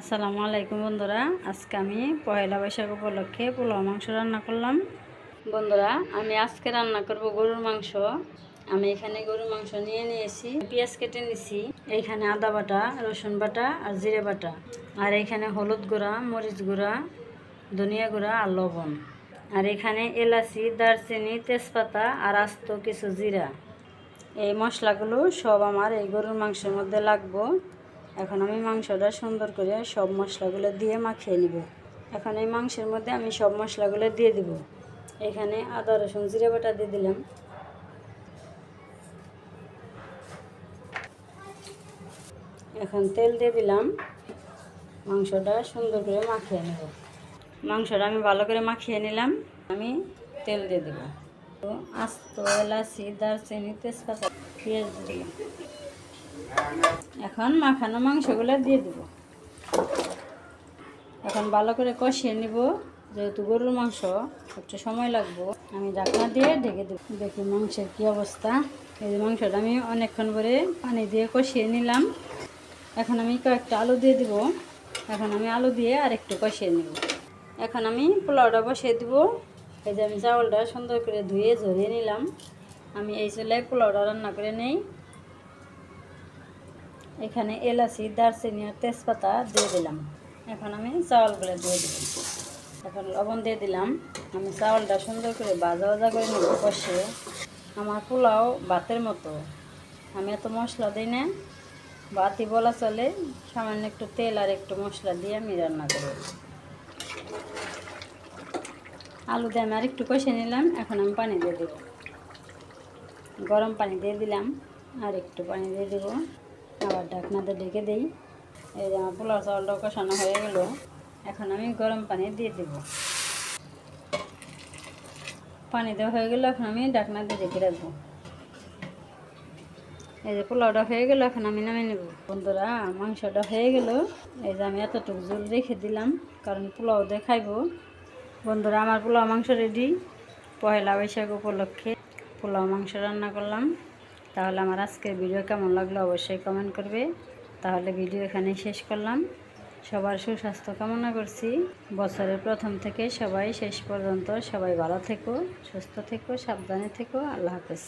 আসসালামু আলাইকুম বন্ধুরা, আজকে আমি পয়লা বৈশাখ উপলক্ষে পোলাও মাংস রান্না করলাম। বন্ধুরা, আমি আজকে রান্না করব গরুর মাংস। আমি এখানে গরুর মাংস নিয়ে নিয়েছি, পেঁয়াজ কেটে নিয়েছি এইখানে আদা বাটা, রসুন বাটা আর জিরে বাটা। আর এখানে হলুদ গুঁড়া, মরিচ গুঁড়া, ধনিয়া গুঁড়া আর লবণ। আর এখানে এলাচি, দারচিনি, তেজপাতা আর আস্ত কিছু জিরা। এই মশলাগুলো সব আমার এই গরুর মাংসের মধ্যে লাগবো। এখন আমি মাংসটা সুন্দর করে সব মশলাগুলো দিয়ে মাখিয়ে নিব। এখন এই মাংসের মধ্যে আমি সব মশলাগুলো দিয়ে দিব। এখানে আদা, রসুন, জিরে বাটা দিয়ে দিলাম। এখন তেল দিয়ে দিলাম। মাংসটা সুন্দর করে মাখিয়ে নেব। মাংসটা আমি ভালো করে মাখিয়ে নিলাম। আমি তেল দিয়ে দেবো। আস্ত, এলাচি, দারচিনি, তেজপাতা, পেঁয়াজ দিয়ে এখন মাখানো মাংসগুলো দিয়ে দেব। এখন ভালো করে কষিয়ে নিব, যেহেতু গরুর মাংস, একটু সময় লাগবো। আমি ঢাকনা দিয়ে ঢেকে দেব। দেখি মাংসের কী অবস্থা। এই যে মাংসটা আমি অনেকক্ষণ করে পানি দিয়ে কষিয়ে নিলাম। এখন আমি কয়েকটা আলু দিয়ে দিব। এখন আমি আলু দিয়ে আর একটু কষিয়ে নিব। এখন আমি পোলাওটা বসিয়ে দিব। এই যে আমি চাউলটা সুন্দর করে ধুয়ে ঝরিয়ে নিলাম। আমি এই চুলায় পোলাওটা রান্না করে নেই। এখানে এলাচি, দারচিনি আর তেজপাতা দিয়ে দিলাম। এখন আমি চাউলগুলো দিয়ে দিলাম। এখন লবণ দিয়ে দিলাম। আমি চাউলটা সুন্দর করে ভাজা ভাজা করে নেব কষে। আমার পোলাও ভাতের মতো। আমি এত মশলা দিই না। বাতি বলা চলে। সামান্য একটু তেল আর একটু মশলা দিয়ে আমি রান্না করব আলু দিয়ে আমি আর একটু কষে নিলাম। এখন আমি পানি দিয়ে দেব। গরম পানি দিয়ে দিলাম। আর একটু পানি দিয়ে দেবো। আবার ঢাকনাতে ঢেকে দিই। এই যে আমার পোলাও চাউলটা কষানো হয়ে গেল। এখন আমি গরম পানি দিয়ে দেব। পানি দেওয়া হয়ে গেল, এখন আমি ঢাকনাতে ঢেকে রাখব। এই যে পোলাওটা হয়ে গেল, এখন আমি নামে নেব। বন্ধুরা, মাংসটা হয়ে গেল। এই যে আমি এতটুকু জল রেখে দিলাম, কারণ পোলাও দিয়ে খাইবো। বন্ধুরা, আমার পোলাও মাংস রেডি পয়লা বৈশাখ উপলক্ষে পোলাও মাংস রান্না করলাম। তাহলে আমার আজকের ভিডিও কেমন লাগল অবশ্যই কমেন্ট করবে। তাহলে ভিডিও এখানেই শেষ করলাম। সবার সুস্বাস্থ্য কামনা করছি। বছরের প্রথম থেকে সবাই শেষ পর্যন্ত সবাই ভালো থেকো, সুস্থ থেকো, সাবধানে থেকো। আল্লাহ হাফেজ।